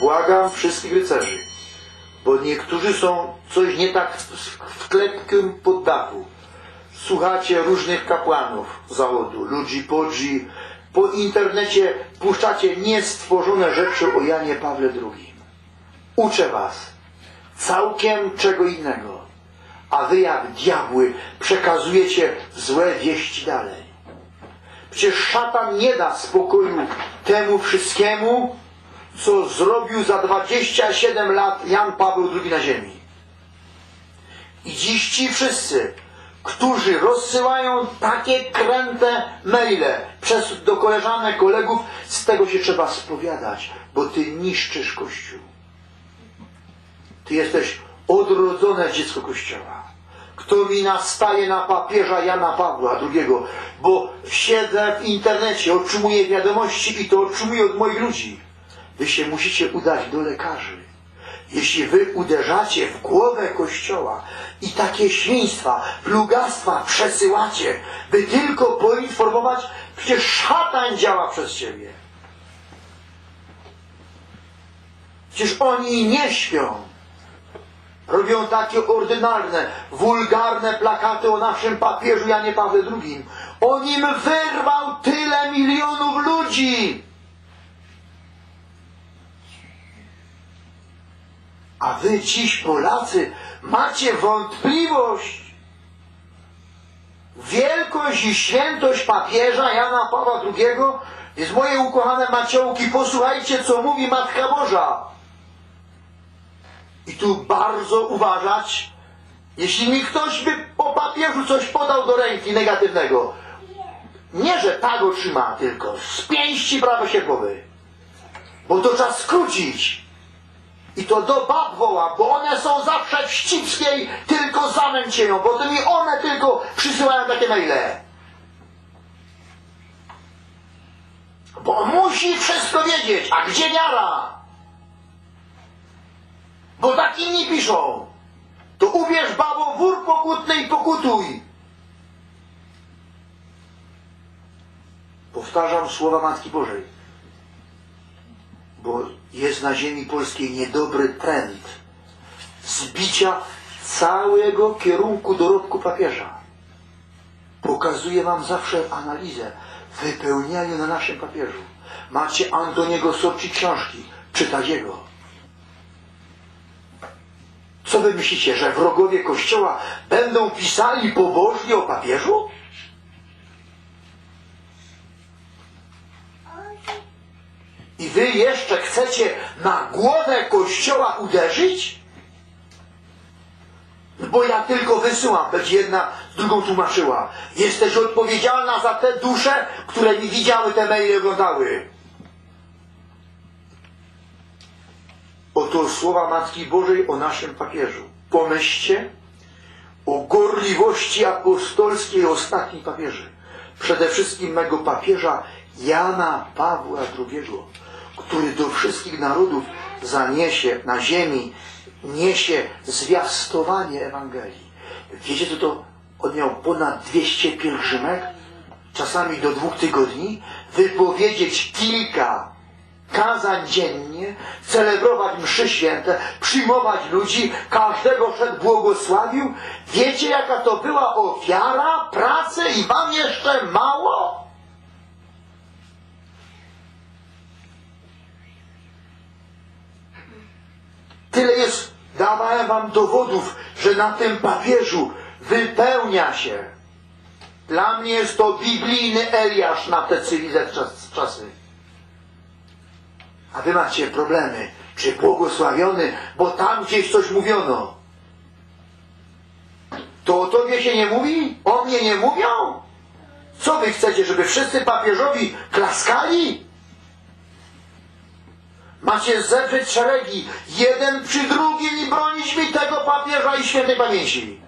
Błagam wszystkich rycerzy, bo niektórzy są coś nie tak w klepkim poddachu. Słuchacie różnych kapłanów zawodu, ludzi podzi, po internecie puszczacie niestworzone rzeczy o Janie Pawle II. Uczę was całkiem czego innego, a wy jak diabły przekazujecie złe wieści dalej. Przecież szatan nie da spokoju temu wszystkiemu, co zrobił za 27 lat Jan Paweł II na ziemi. I dziś ci wszyscy, którzy rozsyłają takie kręte maile przez, do koleżanek, kolegów, z tego się trzeba spowiadać, bo ty niszczysz Kościół. Ty jesteś odrodzone dziecko Kościoła. Kto mi nastaje na papieża Jana Pawła II, bo siedzę w internecie, otrzymuję wiadomości i to otrzymuję od moich ludzi. Wy się musicie udać do lekarzy. Jeśli wy uderzacie w głowę Kościoła i takie świństwa, plugastwa przesyłacie, by tylko poinformować, przecież szatan działa przez ciebie. Przecież oni nie śpią. Robią takie ordynarne, wulgarne plakaty o naszym papieżu Janie Pawle II. On im wyrwał tyle milionów ludzi. A wy dziś Polacy macie wątpliwość. Wielkość i świętość papieża Jana Pawła II jest moje ukochane maciołki. Posłuchajcie, co mówi Matka Boża. I tu bardzo uważać, jeśli mi ktoś by po papieżu coś podał do ręki negatywnego. Nie, że tak otrzyma, tylko z pięści prawo się głowy. Bo to trzeba skrócić. I to do bab woła, bo one są zawsze wścibskiej, tylko zamęcie ją, bo to mi one tylko przysyłają takie maile. Bo musi wszystko wiedzieć, a gdzie wiara? Bo tak inni piszą. To uwierz babo wór pokutny i pokutuj. Powtarzam słowa Matki Bożej. Bo jest na ziemi polskiej niedobry trend zbicia całego kierunku dorobku papieża. Pokazuję wam zawsze analizę wypełnianiu na naszym papieżu. Macie Antoniego Sorci książki, czytać jego. Co wy myślicie, że wrogowie Kościoła będą pisali pobożnie o papieżu? I wy jeszcze chcecie na głowę Kościoła uderzyć? Bo ja tylko wysyłam, będzie jedna drugą tłumaczyła. Jesteś odpowiedzialna za te dusze, które mi widziały te maile oglądały. Oto słowa Matki Bożej o naszym papieżu. Pomyślcie o gorliwości apostolskiej ostatnich papieży. Przede wszystkim mego papieża Jana Pawła II, który do wszystkich narodów zaniesie na ziemi, niesie zwiastowanie Ewangelii. Wiecie, co to on ponad 200 pielgrzymek, czasami do dwóch tygodni, wypowiedzieć kilka kazań dziennie, celebrować mszy święte, przyjmować ludzi, każdego przed błogosławił. Wiecie, jaka to była ofiara, pracy i wam jeszcze mało? Tyle jest, wam dowodów, że na tym papieżu wypełnia się. Dla mnie jest to biblijny Eliasz na te czas- czasy. A wy macie problemy. Czy błogosławiony, bo tam gdzieś coś mówiono. To o tobie się nie mówi? O mnie nie mówią? Co wy chcecie, żeby wszyscy papieżowi klaskali? Macie zedrzeć szeregi, jeden przy drugim i bronić mi tego papieża i świętej pamięci.